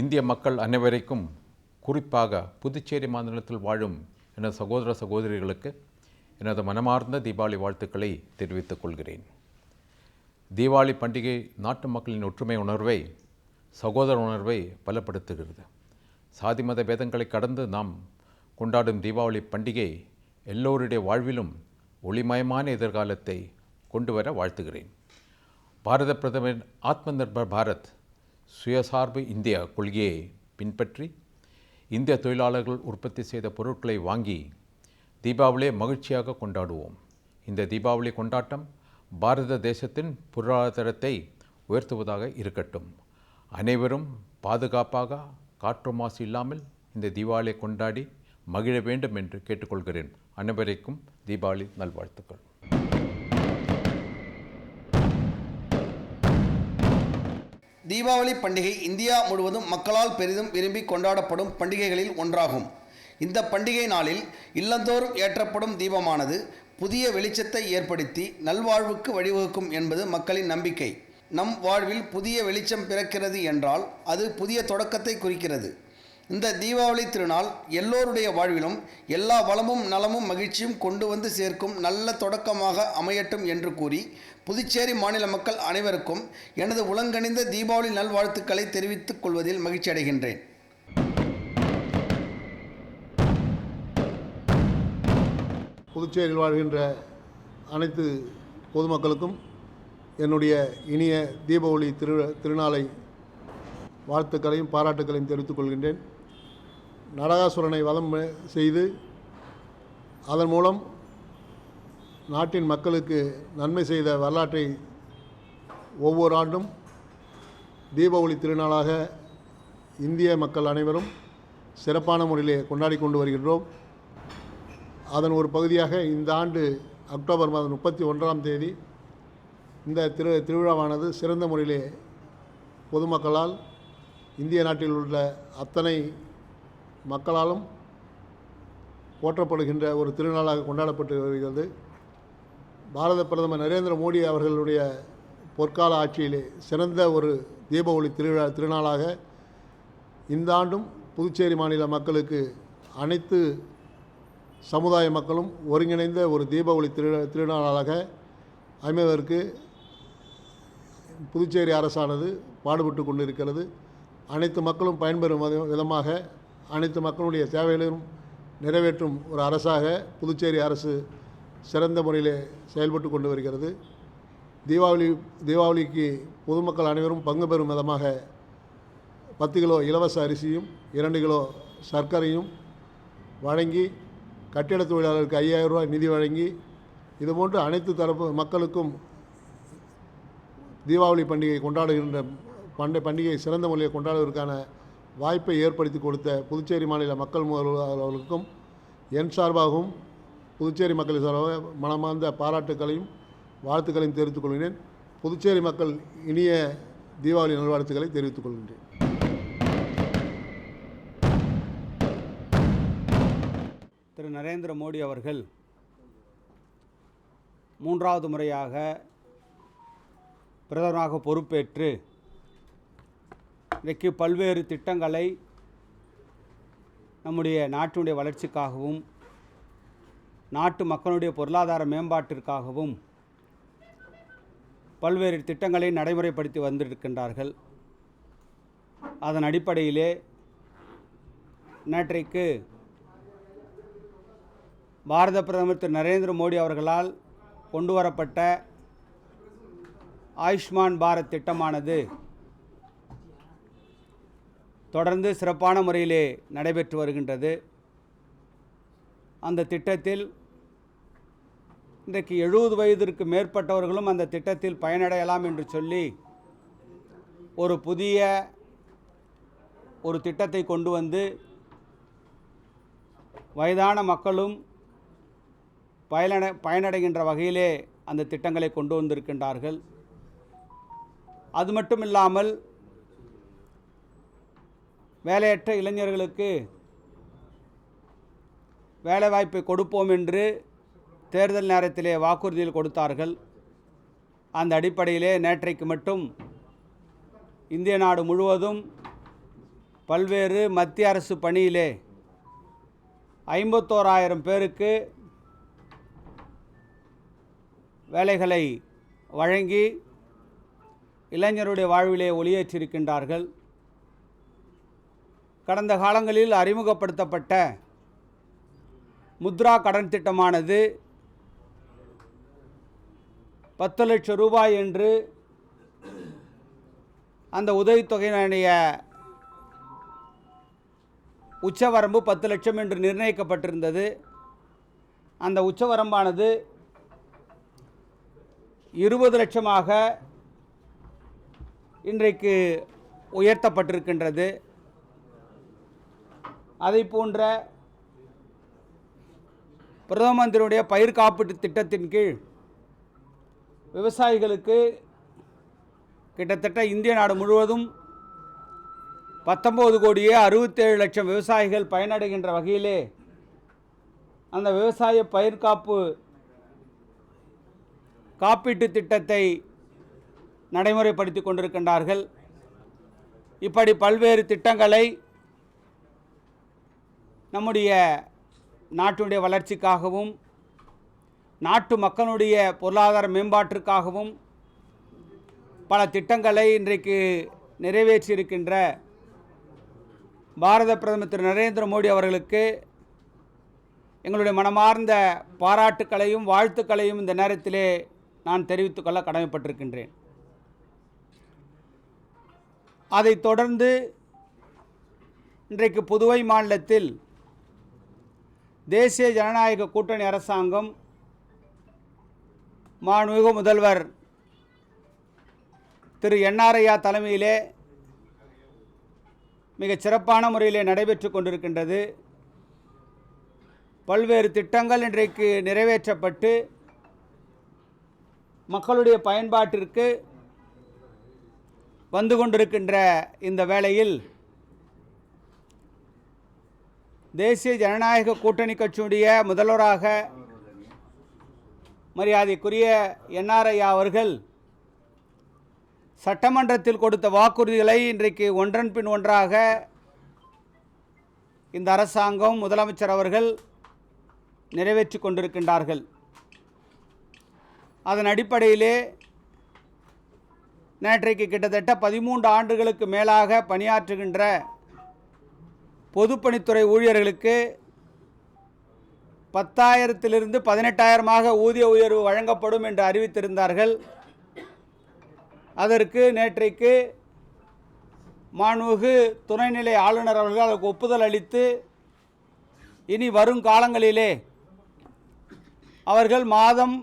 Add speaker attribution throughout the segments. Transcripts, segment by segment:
Speaker 1: இந்திய மக்கள் அனைவரைக்கும் குறிப்பாக புதுச்சேரி மாநிலத்தில் வாழும் எனது சகோதர சகோதரிகளுக்கு எனது மனமார்ந்த தீபாவளி வாழ்த்துக்களை தெரிவித்துக் கொள்கிறேன். தீபாவளி பண்டிகை நாட்டு மக்களின் ஒற்றுமை உணர்வை சகோதர உணர்வை பலப்படுத்துகிறது. சாதி மத பேதங்களை கடந்து நாம் கொண்டாடும் தீபாவளி பண்டிகை எல்லோருடைய வாழ்விலும் ஒளிமயமான எதிர்காலத்தை கொண்டு வர வாழ்த்துகிறேன். பாரத பிரதமரின் ஆத்ம நிர்பர் பாரத் சுயசார்பு இந்தியா கொள்கையை பின்பற்றி இந்திய தொழிலாளர்கள் உற்பத்தி செய்த பொருட்களை வாங்கி தீபாவளியை மகிழ்ச்சியாக கொண்டாடுவோம். இந்த தீபாவளி கொண்டாட்டம் பாரத தேசத்தின் பொருளாதாரத்தை உயர்த்துவதாக இருக்கட்டும். அனைவரும் பாதுகாப்பாக காற்று மாசு இல்லாமல் இந்த தீபாவளியை கொண்டாடி மகிழ வேண்டும் என்று கேட்டுக்கொள்கிறேன். அனைவருக்கும் தீபாவளி நல்வாழ்த்துக்கள்.
Speaker 2: தீபாவளி பண்டிகை இந்தியா முழுவதும் மக்களால் பெரிதும் விரும்பி கொண்டாடப்படும் பண்டிகைகளில் ஒன்றாகும். இந்த பண்டிகை நாளில் இல்லந்தோறும் ஏற்றப்படும் தீபமானது புதிய வெளிச்சத்தை ஏற்படுத்தி நல்வாழ்வுக்கு வழிவகுக்கும் என்பது மக்களின் நம்பிக்கை. நம் வாழ்வில் புதிய வெளிச்சம் பிறக்கிறது என்றால் அது புதிய தொடக்கத்தை குறிக்கிறது. இந்த தீபாவளி திருநாள் எல்லோருடைய வாழ்விலும் எல்லா வளமும் நலமும் மகிழ்ச்சியும் கொண்டு வந்து சேர்க்கும் நல்ல தொடக்கமாக அமையட்டும் என்று கூறி புதுச்சேரி மாநில மக்கள் அனைவருக்கும் எனது உலங்கணிந்த தீபாவளி நல்வாழ்த்துக்களை தெரிவித்துக் கொள்வதில் மகிழ்ச்சி அடைகின்றேன்.
Speaker 3: புதுச்சேரியில் வாழ்கின்ற அனைத்து பொதுமக்களுக்கும் என்னுடைய இனிய தீபாவளி திரு திருநாளை வாழ்த்துக்களையும் பாராட்டுக்களையும் தெரிவித்துக் கொள்கின்றேன். நரகாசுரனை வதம் செய்து அதன் மூலம் நாட்டின் மக்களுக்கு நன்மை செய்த வரலாற்றை ஒவ்வொரு ஆண்டும் தீபாவளி திருநாளாக இந்திய மக்கள் அனைவரும் சிறப்பான முறையிலே கொண்டாடி கொண்டு வருகின்றோம். அதன் ஒரு பகுதியாக இந்த ஆண்டு அக்டோபர் மாதம் முப்பத்தி ஒன்றாம் தேதி இந்த திரு திருவிழாவானது சிறந்த முறையிலே பொதுமக்களால் இந்திய நாட்டில் உள்ள அத்தனை மக்களாலும் போற்றப்படுகின்ற ஒரு திருநாளாக கொண்டாடப்பட்டு வருகிறது. பாரத பிரதமர் நரேந்திர மோடி அவர்களுடைய பொற்கால ஆட்சியிலே சிறந்த ஒரு தீபாவளி திருவிழா திருநாளாக இந்த ஆண்டும் புதுச்சேரி மாநில மக்களுக்கு அனைத்து சமுதாய மக்களும் ஒருங்கிணைந்த ஒரு தீபாவளி திரு திருநாளாக அமைவதற்கு புதுச்சேரி அரசானது பாடுபட்டு கொண்டிருக்கிறது. அனைத்து மக்களும் பயன்பெறும் விதமாக அனைத்து மக்களுடைய தேவைகளையும் நிறைவேற்றும் ஒரு அரசாக புதுச்சேரி அரசு சிறந்த முறையில் செயல்பட்டு கொண்டு வருகிறது. தீபாவளி தீபாவளிக்கு பொதுமக்கள் அனைவரும் பங்கு பெறும் விதமாக பத்து கிலோ இலவச அரிசியும் இரண்டு கிலோ சர்க்கரையும் வழங்கி கட்டிட தொழிலாளருக்கு ஐயாயிரம் ரூபாய் நிதி வழங்கி இதுபோன்று அனைத்து தரப்பு மக்களுக்கும் தீபாவளி பண்டிகை கொண்டாடுகின்ற பண்டை பண்டிகை சிறந்த முறையில் கொண்டாடுவதற்கான வாய்ப்பை ஏற்படுத்தி கொடுத்த புதுச்சேரி மாநில மக்கள் முதல்வர் அவர்களுக்கும் என் சார்பாகவும் புதுச்சேரி மக்கள் சார்பாக மனமார்ந்த பாராட்டுக்களையும் வாழ்த்துக்களையும் தெரிவித்துக் கொள்கிறேன். புதுச்சேரி மக்கள் இனிய தீபாவளி நல்வாழ்த்துக்களை தெரிவித்துக் கொள்கின்றேன்.
Speaker 4: திரு நரேந்திர மோடி அவர்கள் மூன்றாவது முறையாக பிரதமராக பொறுப்பேற்று இன்றைக்கு பல்வேறு திட்டங்களை நம்முடைய நாட்டினுடைய வளர்ச்சிக்காகவும் நாட்டு மக்களுடைய பொருளாதார மேம்பாட்டிற்காகவும் பல்வேறு திட்டங்களை நடைமுறைப்படுத்தி வந்திருக்கின்றார்கள். அதன் அடிப்படையிலே நேற்றைக்கு பாரத பிரதமர் திரு. நரேந்திர மோடி அவர்களால் கொண்டு வரப்பட்ட ஆயுஷ்மான் பாரத் திட்டமானது தொடர்ந்து சிறப்பான முறையிலே நடைபெற்று வருகின்றது. அந்த திட்டத்தில் இன்றைக்கு எழுபது வயதிற்கு மேற்பட்டவர்களும் அந்த திட்டத்தில் பயனடையலாம் என்று சொல்லி ஒரு புதிய ஒரு திட்டத்தை கொண்டு வந்து வயதான மக்களும் பயனடை பயனடைகின்ற வகையிலே அந்த திட்டங்களை கொண்டு வந்திருக்கின்றார்கள். அது மட்டும் இல்லாமல் வேலையற்ற இளைஞர்களுக்கு வேலைவாய்ப்பை கொடுப்போம் என்று தேர்தல் நேரத்திலே வாக்குறுதியில் கொடுத்தார்கள். அந்த அடிப்படையிலே நேற்றைக்கு மட்டும் இந்திய நாடு முழுவதும் பல்வேறு மத்திய அரசு பணியிலே ஐம்பத்தோராயிரம் பேருக்கு வேலைகளை வழங்கி இளைஞருடைய வாழ்விலே ஒளியேற்றிருக்கின்றார்கள். கடந்த காலங்களில் அறிமுகப்படுத்தப்பட்ட முத்ரா கடன் திட்டமானது பத்து லட்சம் ரூபாய் என்று அந்த உதவித்தொகையினுடைய உச்சவரம்பு பத்து லட்சம் என்று நிர்ணயிக்கப்பட்டிருந்தது. அந்த உச்சவரம்பானது இருபது லட்சமாக இன்றைக்கு உயர்த்தப்பட்டிருக்கின்றது. அதை போன்ற பிரதம மந்திரியுடைய பயிர் காப்பீட்டு திட்டத்தின் கீழ் விவசாயிகளுக்கு கிட்டத்தட்ட இந்திய நாடு முழுவதும் பத்தொம்பது கோடியே அறுபத்தேழு லட்சம் விவசாயிகள் பயனடைகின்ற வகையிலே அந்த விவசாய பயிர் காப்பு காப்பீட்டு திட்டத்தை நடைமுறைப்படுத்தி கொண்டிருக்கின்றார்கள். இப்படி பல்வேறு திட்டங்களை நம்முடைய நாட்டினுடைய வளர்ச்சிக்காகவும் நாட்டு மக்களுடைய பொருளாதார மேம்பாட்டிற்காகவும் பல திட்டங்களை இன்றைக்கு நிறைவேற்றியிருக்கின்ற பாரத பிரதமர் திரு நரேந்திர மோடி அவர்களுக்கு எங்களுடைய மனமார்ந்த பாராட்டுக்களையும் வாழ்த்துக்களையும் இந்த நேரத்திலே நான் தெரிவித்துக்கொள்ள கடமைப்பட்டிருக்கின்றேன். அதைத் தொடர்ந்து இன்றைக்கு புதுவை மாநிலத்தில் தேசிய ஜனநாயக கூட்டணி அரசாங்கம் மாண்புமிகு முதல்வர் திரு என்ஆர்ஐயா தலைமையிலே மிகச் சிறப்பான முறையிலே நடைபெற்று கொண்டிருக்கின்றது. பல்வேறு திட்டங்கள் இன்றைக்கு நிறைவேற்றப்பட்டு மக்களுடைய பயன்பாட்டிற்கு வந்து கொண்டிருக்கின்ற இந்த வேளையில் தேசிய ஜனநாயக கூட்டணி கட்சியுடைய முதல்வராக மரியாதைக்குரிய என்ஆர்ஐயா அவர்கள் சட்டமன்றத்தில் கொடுத்த வாக்குறுதிகளை இன்றைக்கு ஒன்றன் பின் ஒன்றாக இந்த அரசாங்கம் முதலமைச்சர் அவர்கள் நிறைவேற்றி கொண்டிருக்கின்றார்கள். அதன் அடிப்படையிலே நேற்றைக்கு கிட்டத்தட்ட பதிமூன்று ஆண்டுகளுக்கு மேலாக பணியாற்றுகின்ற பொதுப்பணித்துறை ஊழியர்களுக்கு பத்தாயிரத்திலிருந்து பதினெட்டாயிரமாக ஊதிய உயர்வு வழங்கப்படும் என்று அறிவித்திருந்தார்கள். அதற்கு நேற்றைக்கு மாண்புமிகு துணைநிலை ஆளுநர் அவர்கள் அதற்கு ஒப்புதல் அளித்து இனி வரும் காலங்களிலே அவர்கள் மாதம்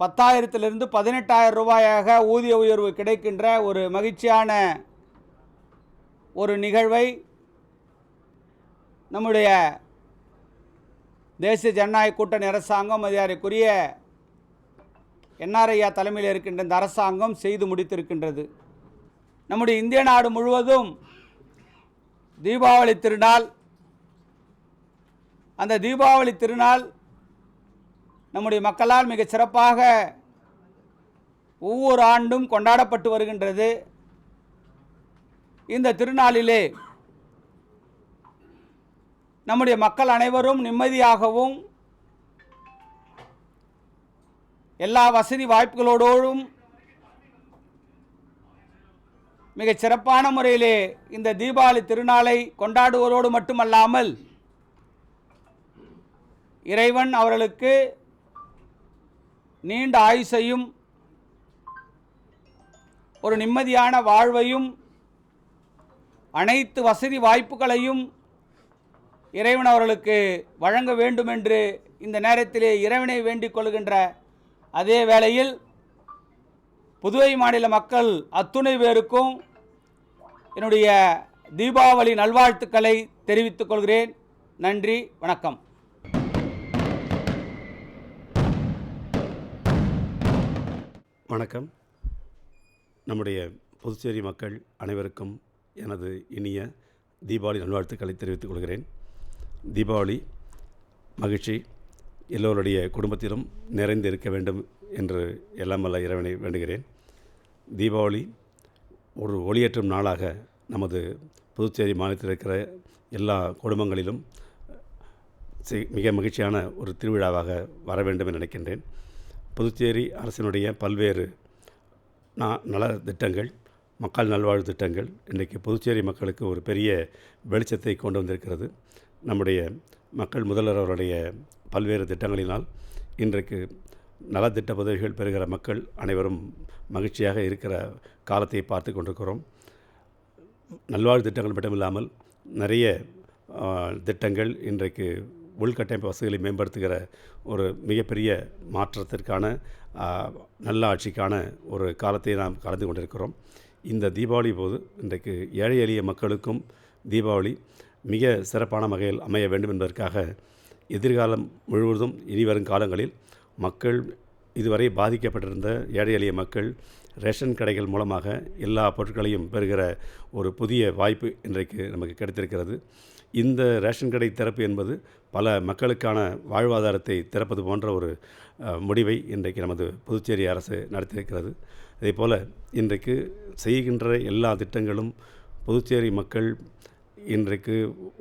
Speaker 4: பத்தாயிரத்திலிருந்து பதினெட்டாயிரம் ரூபாயாக ஊதிய உயர்வு கிடைக்கின்ற ஒரு மகிழ்ச்சியான ஒரு நிகழ்வை நம்முடைய தேசிய ஜனநாயக கூட்டணி அரசாங்கம் அதிகாரிக்குரிய என்ஆர்ஐயா தலைமையில் இருக்கின்ற இந்த அரசாங்கம் செய்து முடித்திருக்கின்றது. நம்முடைய இந்திய நாடு முழுவதும் தீபாவளி திருநாள் அந்த தீபாவளி திருநாள் நம்முடைய மக்களால் மிக சிறப்பாக ஒவ்வொரு ஆண்டும் கொண்டாடப்பட்டு வருகின்றது. இந்த திருநாளிலே நம்முடைய மக்கள் அனைவரும் நிம்மதியாகவும் எல்லா வசதி வாய்ப்புகளோடும் மிக சிறப்பான முறையிலே இந்த தீபாவளி திருநாளை கொண்டாடுவதோடு மட்டுமல்லாமல் இறைவன் அவர்களுக்கு நீண்ட ஆயுசையும் ஒரு நிம்மதியான வாழ்வையும் அனைத்து வசதி வாய்ப்புகளையும் இறைவன் அவர்களுக்கு வழங்க வேண்டும் என்று இந்த நேரத்திலே இறைவனை வேண்டிக் கொள்கின்ற அதே வேளையில் புதுவை மாநில மக்கள் அத்துணை பேருக்கும் என்னுடைய தீபாவளி நல்வாழ்த்துக்களை தெரிவித்துக் கொள்கிறேன். நன்றி வணக்கம்.
Speaker 5: வணக்கம். நம்முடைய புதுச்சேரி மக்கள் அனைவருக்கும் எனது இனிய தீபாவளி நல்வாழ்த்துக்களை தெரிவித்துக் கொள்கிறேன். தீபாவளி மகிழ்ச்சி எல்லோருடைய குடும்பத்திலும் நிறைந்து இருக்க வேண்டும் என்று எல்லாம் வல்ல இறைவனை வேண்டுகிறேன். தீபாவளி ஒரு ஒளியேற்றும் நாளாக நமது புதுச்சேரி மாநிலத்தில் இருக்கிற எல்லா குடும்பங்களிலும் மிக மகிழ்ச்சியான ஒரு திருவிழாவாக வர வேண்டும் என்று நினைக்கின்றேன். புதுச்சேரி அரசினுடைய பல்வேறு நல திட்டங்கள் மக்கள் நல்வாழ்வு திட்டங்கள் இன்றைக்கு புதுச்சேரி மக்களுக்கு ஒரு பெரிய வெளிச்சத்தை கொண்டு வந்திருக்கிறது. நம்முடைய மக்கள் முதல்வர் அவருடைய பல்வேறு திட்டங்களினால் இன்றைக்கு நலத்திட்ட உதவிகள் பெறுகிற மக்கள் அனைவரும் மகிழ்ச்சியாக இருக்கிற காலத்தை பார்த்து கொண்டிருக்கிறோம். நல்வாழ்வு திட்டங்கள் மட்டுமில்லாமல் நிறைய திட்டங்கள் இன்றைக்கு உள்கட்டமைப்பு வசதிகளை மேம்படுத்துகிற ஒரு மிகப்பெரிய மாற்றத்திற்கான நல்ல ஆட்சிக்கான ஒரு காலத்தை நாம் கலந்து கொண்டிருக்கிறோம். இந்த தீபாவளி போது இன்றைக்கு ஏழை எளிய மக்களுக்கும் தீபாவளி மிக சிறப்பான வகையில் அமைய வேண்டும் என்பதற்காக எதிர்காலம் முழுவதும் இனி வரும் காலங்களில் மக்கள் இதுவரை பாதிக்கப்பட்டிருந்த ஏழை எளிய மக்கள் ரேஷன் கடைகள் மூலமாக எல்லா பொருட்களையும் பெறுகிற ஒரு புதிய வாய்ப்பு இன்றைக்கு நமக்கு கிடைத்திருக்கிறது. இந்த ரேஷன் கடை திறப்பு என்பது பல மக்களுக்கான வாழ்வாதாரத்தை திறப்பது போன்ற ஒரு முடிவை இன்றைக்கு நமது புதுச்சேரி அரசு நடத்தியிருக்கிறது. அதே போல் இன்றைக்கு செய்கின்ற எல்லா திட்டங்களும் புதுச்சேரி மக்கள் இன்றைக்கு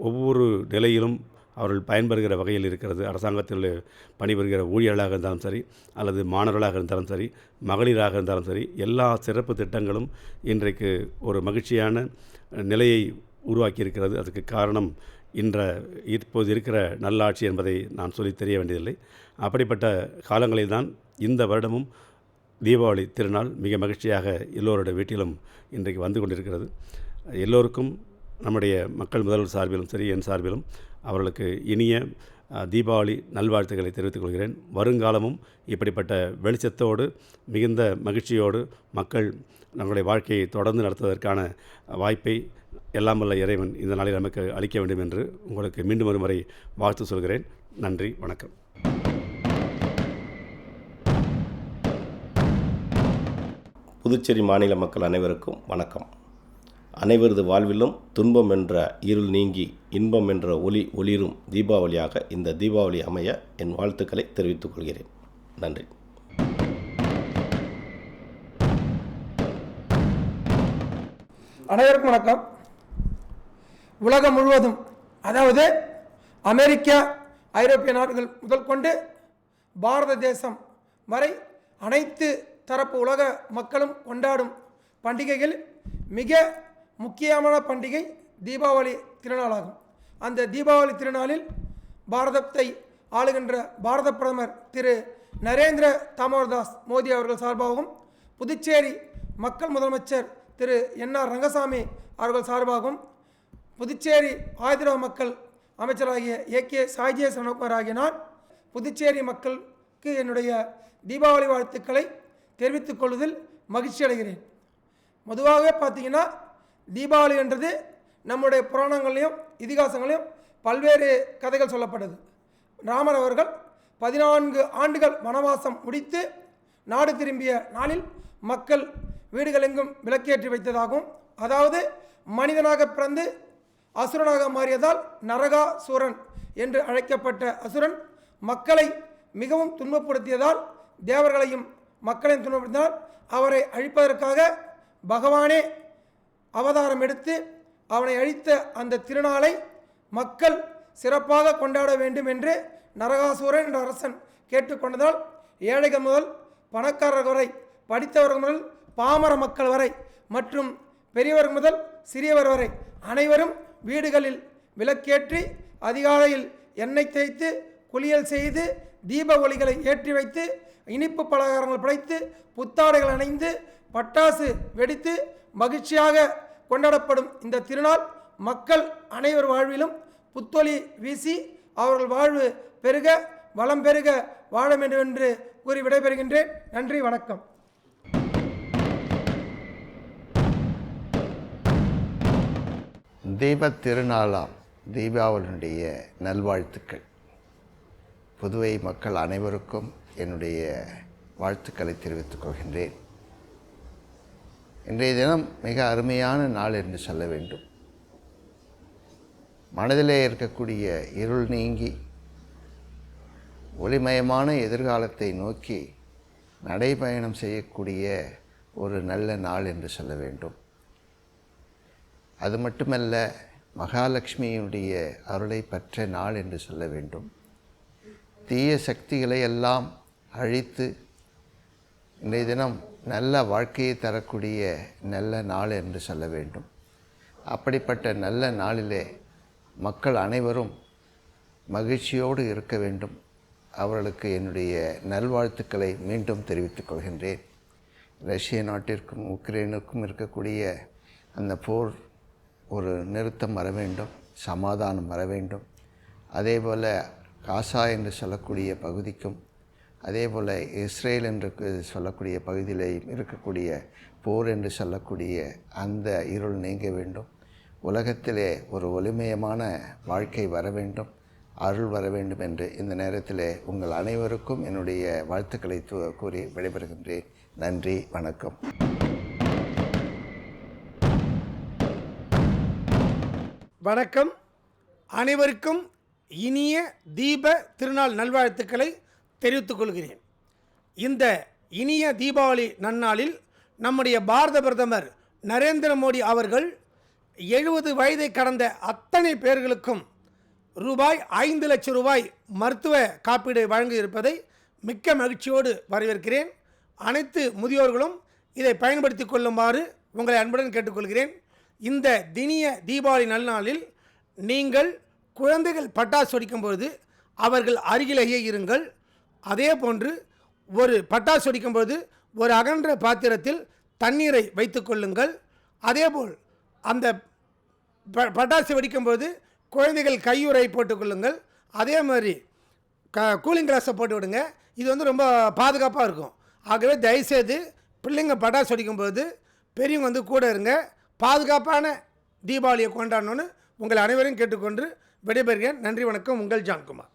Speaker 5: ஒவ்வொரு நிலையிலும் அவர்கள் பயன்பெறுகிற வகையில் இருக்கிறது. அரசாங்கத்தில் பணிபுரிகிற ஊழியர்களாக இருந்தாலும் சரி அல்லது மாணவர்களாக இருந்தாலும் சரி மகளிராக இருந்தாலும் சரி எல்லா சிறப்பு திட்டங்களும் இன்றைக்கு ஒரு மகிழ்ச்சியான நிலையை உருவாக்கி இருக்கிறது அதுக்கு காரணம் இன்ற இப்போது இருக்கிற நல்லாட்சி என்பதை நான் சொல்லி தெரிய வேண்டியதில்லை. அப்படிப்பட்ட காலங்களில் தான் இந்த வருடமும் தீபாவளி திருநாள் மிக மகிழ்ச்சியாக எல்லோருடைய வீட்டிலும் இன்றைக்கு வந்து கொண்டிருக்கிறது. எல்லோருக்கும் நம்முடைய மக்கள் முதல்வர் சார்பிலும் சரி என் சார்பிலும் அவர்களுக்கு இனிய தீபாவளி நல்வாழ்த்துக்களை தெரிவித்துக் கொள்கிறேன். வருங்காலமும் இப்படிப்பட்ட வெளிச்சத்தோடு மிகுந்த மகிழ்ச்சியோடு மக்கள் நம்முடைய வாழ்க்கையை தொடர்ந்து நடத்துவதற்கான வாய்ப்பை எல்லாம் வல்ல இறைவன் இந்த நாளில் நமக்கு அளிக்க வேண்டும் என்று உங்களுக்கு மீண்டும் ஒரு முறை வாழ்த்து சொல்கிறேன். நன்றி வணக்கம்.
Speaker 6: புதுச்சேரி மாநில மக்கள் அனைவருக்கும் வணக்கம். அனைவரது வாழ்விலும் துன்பம் என்ற இருள் நீங்கி இன்பம் என்ற ஒளி ஒளிரும் தீபாவளியாக இந்த தீபாவளி அமைய என் வாழ்த்துக்களை தெரிவித்துக் கொள்கிறேன். நன்றி.
Speaker 7: அனைவருக்கும் வணக்கம். உலகம் முழுவதும் அதாவது அமெரிக்கா ஐரோப்பிய நாடுகள் முதல் கொண்டு பாரத தேசம் வரை அனைத்து தரப்பு உலக மக்களும் கொண்டாடும் பண்டிகைகள் மிக முக்கியமான பண்டிகை தீபாவளி திருநாளாகும். அந்த தீபாவளி திருநாளில் பாரதத்தை ஆளுகின்ற பாரத பிரதமர் திரு நரேந்திர தாமோதர்தாஸ் மோடி அவர்கள் சார்பாகவும் புதுச்சேரி மக்கள் முதலமைச்சர் திரு என் ஆர் ரங்கசாமி அவர்கள் சார்பாகவும் புதுச்சேரி ஆதிரா மக்கள் அமைச்சராகிய ஏ கே சாய்ஜே சனகுமார் ஆகிய நான் புதுச்சேரி மக்களுக்கு என்னுடைய தீபாவளி வாழ்த்துக்களை தெரிவித்துக் கொள்வதில் மகிழ்ச்சி அடைகிறேன் பொதுவாகவே பார்த்தீங்கன்னா தீபாவளி என்றது நம்முடைய புராணங்களையும் இதிகாசங்களையும் பல்வேறு கதைகள் சொல்லப்படுது. ராமர் அவர்கள் பதினான்கு ஆண்டுகள் வனவாசம் முடித்து நாடு திரும்பிய நாளில் மக்கள் வீடுகளெங்கும் விளக்கேற்றி வைத்ததாகவும் அதாவது மனிதனாக பிறந்து அசுரனாக மாறியதால் நரகாசுரன் என்று அழைக்கப்பட்ட அசுரன் மக்களை மிகவும் துன்பப்படுத்தியதால் தேவர்களையும் மக்களையும் துன்பப்படுத்தினால் அவரை அழிப்பதற்காக பகவானே அவதாரம் எடுத்து அவனை அழித்த அந்த திருநாளை மக்கள் சிறப்பாக கொண்டாட வேண்டும் என்று நரகாசூரன் என்ற அரசன் கேட்டுக்கொண்டதால் ஏழைகள் முதல் பணக்காரர்கள் வரை படித்தவர்கள் முதல் பாமர மக்கள் வரை மற்றும் பெரியவர் முதல் சிறியவர் வரை அனைவரும் வீடுகளில் விளக்கேற்றி அதிகாலையில் எண்ணெய் தேய்த்து குளியல் செய்து தீப ஒளிகளை ஏற்றி வைத்து இனிப்பு பலகாரங்கள் படைத்து புத்தாடைகள் அணிந்து பட்டாசு வெடித்து மகிழ்ச்சியாக கொண்டாடப்படும் இந்த திருநாள் மக்கள் அனைவர் வாழ்விலும் புத்தொலி வீசி அவர்கள் வாழ்வு பெருக வளம் பெருக வாழ வேண்டும் என்று கூறி விடைபெறுகின்றேன். நன்றி வணக்கம்.
Speaker 8: தீபத் திருநாளாம் தீபாவளியுடைய நல்வாழ்த்துக்கள். புதுவை மக்கள் அனைவருக்கும் என்னுடைய வாழ்த்துக்களை தெரிவித்துக் கொள்கின்றேன். இன்றைய தினம் மிக அருமையான நாள் என்று சொல்ல வேண்டும். மனதிலே இருக்கக்கூடிய இருள் நீங்கி ஒளிமயமான எதிர்காலத்தை நோக்கி நடைபயணம் செய்யக்கூடிய ஒரு நல்ல நாள் என்று சொல்ல வேண்டும். அது மட்டுமல்ல மகாலட்சுமியினுடைய அருளை பற்ற நாள் என்று சொல்ல வேண்டும். தீய சக்திகளை எல்லாம் அழித்து இன்றைய தினம் நல்ல வாழ்க்கையை தரக்கூடிய நல்ல நாள் என்று சொல்ல வேண்டும். அப்படிப்பட்ட நல்ல நாளிலே மக்கள் அனைவரும் மகிழ்ச்சியோடு இருக்க வேண்டும். அவர்களுக்கு என்னுடைய நல்வாழ்த்துக்களை மீண்டும் தெரிவித்துக் கொள்கின்றேன். ரஷ்ய நாட்டிற்கும் உக்ரைனுக்கும் இருக்கக்கூடிய அந்த போர் ஒரு நிறுத்தம் வர வேண்டும் சமாதானம் வர வேண்டும். அதே போல் காசா என்று சொல்லக்கூடிய பகுதிக்கும் அதே போல் இஸ்ரேல் என்று சொல்லக்கூடிய பகுதியில் இருக்கக்கூடிய போர் என்று சொல்லக்கூடிய அந்த இருள் நீங்க வேண்டும். உலகத்திலே ஒரு ஒளிமயமான வாழ்க்கை வர வேண்டும். அருள் வர வேண்டும் என்று இந்த நேரத்திலே உங்கள் அனைவருக்கும் என்னுடைய வாழ்த்துக்களை கூறி விடைபெறுகின்றேன். நன்றி வணக்கம்.
Speaker 7: வணக்கம். அனைவருக்கும் இனிய தீப திருநாள் நல்வாழ்த்துக்களை தெரிவித்துக் கொள்கிறேன் இந்த இனிய தீபாவளி நன்னாளில் நம்முடைய பாரத பிரதமர் நரேந்திர மோடி அவர்கள் எழுபது வயதை கடந்த அத்தனை பேர்களுக்கும் ரூபாய் ஐந்து லட்சம் ரூபாய் மருத்துவ காப்பீடு வழங்கியிருப்பதை மிக்க மகிழ்ச்சியோடு வரவேற்கிறேன். அனைத்து முதியோர்களும் இதை பயன்படுத்தி கொள்ளுமாறு உங்களை அன்புடன் கேட்டுக்கொள்கிறேன். இந்த தினிய தீபாவளி நல்நாளில் நீங்கள் குழந்தைகள் பட்டாசு வெடிக்கும் பொழுது அவர்கள் அருகிலேயே இருங்கள். அதே போன்று ஒரு பட்டாசு வெடிக்கும்போது ஒரு அகன்ற பாத்திரத்தில் தண்ணீரை வைத்து கொள்ளுங்கள். அதேபோல் அந்த ப பட்டாசு வெடிக்கும்போது குழந்தைகள் கையுறை போட்டுக்கொள்ளுங்கள் அதே மாதிரி க கூலிங் கிளாஸை போட்டு விடுங்க. இது வந்து ரொம்ப பாதுகாப்பாக இருக்கும். ஆகவே தயவுசெய்து பிள்ளைங்க பட்டாசு வெடிக்கும்போது பெரியவங்க வந்து கூட இருங்க. பாதுகாப்பான தீபாவளியை கொண்டாடணும்னு உங்கள் அனைவரையும் கேட்டுக்கொண்டு விடைபெறுகிறேன். நன்றி வணக்கம். உங்கள் ஜான்குமார்.